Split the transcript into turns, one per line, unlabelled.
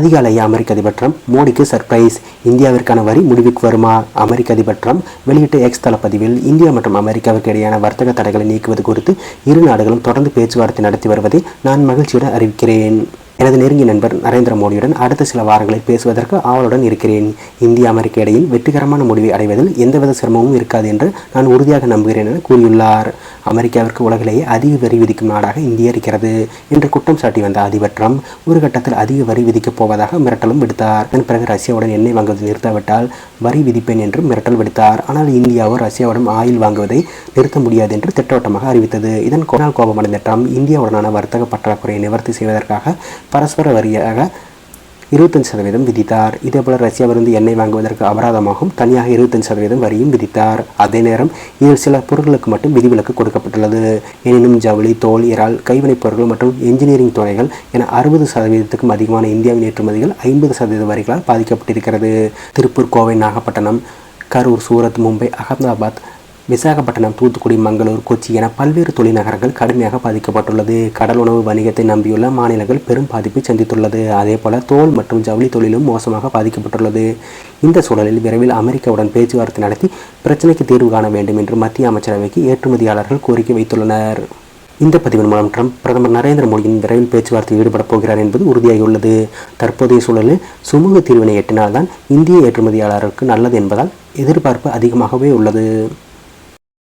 அதிகாலை அமெரிக்க அதிபர் ட்ரம்ப் மோடிக்கு சர்ப்ரைஸ். இந்தியாவிற்கான வரி முடிவுக்கு வருமா? அமெரிக்க அதிபர் ட்ரம்ப் வெளியிட்ட எக்ஸ் தளப்பதிவில் இந்தியா மற்றும் அமெரிக்காவுக்கு இடையான வர்த்தக தடைகளை நீக்குவது குறித்து இரு நாடுகளும் தொடர்ந்து பேச்சுவார்த்தை நடத்தி வருவதை நான் மகிழ்ச்சியுடன் அறிவிக்கிறேன். எனது நெருங்கிய நண்பர் நரேந்திர மோடியுடன் அடுத்த சில வாரங்களில் பேசுவதற்கு ஆவலுடன் இருக்கிறேன். இந்திய அமெரிக்க இடையில் வெற்றிகரமான முடிவை அடைவதில் எந்தவித சிரமமும் இருக்காது என்று நான் உறுதியாக நம்புகிறேன் என கூறியுள்ளார். அமெரிக்காவிற்கு உலகிலேயே அதிக வரி விதிக்கும் நாடாக இந்தியா இருக்கிறது என்று குற்றம் சாட்டி வந்த அதிபர் ட்ரம்ப் ஒரு கட்டத்தில் அதிக வரி விதிக்கப் போவதாக மிரட்டலும் விடுத்தார். அதன் பிறகு ரஷ்யாவுடன் எண்ணெய் வாங்குவதை நிறுத்தாவிட்டால் வரி விதிப்பேன் என்றும் மிரட்டல் விடுத்தார். ஆனால் இந்தியாவோ ரஷ்யாவுடன் ஆயில் வாங்குவதை நிறுத்த முடியாது என்று திட்டவட்டமாக அறிவித்தது. இதன் கொனால் கோபமடைந்த ட்ரம்ப் இந்தியாவுடனான வர்த்தக பற்றாக்குறையை நிவர்த்தி செய்வதற்காக பரஸ்பர வரியாக இருபத்தஞ்சு சதவீதம் விதித்தார். இதேபோல் ரஷ்யாவிலிருந்து எண்ணெய் வாங்குவதற்கு அபராதமாகவும் தனியாக இருபத்தஞ்சு சதவீதம் வரியும் விதித்தார். அதே நேரம் இதில் சில பொருட்களுக்கு மட்டும் விதிவிலக்கு கொடுக்கப்பட்டுள்ளது. எனினும் ஜவுளி தோல் இறால் கைவினைப் பொருட்கள் மற்றும் என்ஜினியரிங் துறைகள் என அறுபது சதவீதத்துக்கும் அதிகமான இந்தியாவின் ஏற்றுமதிகள் ஐம்பது சதவீத வரிகளால் பாதிக்கப்பட்டிருக்கிறது. திருப்பூர் கோவை நாகப்பட்டினம் கரூர் சூரத் மும்பை அகமதாபாத் விசாகப்பட்டினம் தூத்துக்குடி மங்களூர் கொச்சி என பல்வேறு தொழில்நகரங்கள் கடுமையாக பாதிக்கப்பட்டுள்ளது. கடல் உணவு வணிகத்தை நம்பியுள்ள மாநிலங்கள் பெரும் பாதிப்பை சந்தித்துள்ளது. அதேபோல தோல் மற்றும் ஜவுளி தொழிலும் மோசமாக பாதிக்கப்பட்டுள்ளது. இந்த சூழலில் விரைவில் அமெரிக்காவுடன் பேச்சுவார்த்தை நடத்தி பிரச்சனைக்கு தீர்வு காண வேண்டும் என்று மத்திய அமைச்சரவைக்கு ஏற்றுமதியாளர்கள் கோரிக்கை வைத்துள்ளனர். இந்த பதிவின் மூலம் ட்ரம்ப் பிரதமர் நரேந்திர மோடியின் விரைவில் பேச்சுவார்த்தையில் ஈடுபடப் போகிறார் என்பது உறுதியாகியுள்ளது. தற்போதைய சூழலில் சுமூக தீர்வினை எட்டினால்தான் இந்திய ஏற்றுமதியாளருக்கு நல்லது என்பதால் எதிர்பார்ப்பு அதிகமாகவே உள்ளது.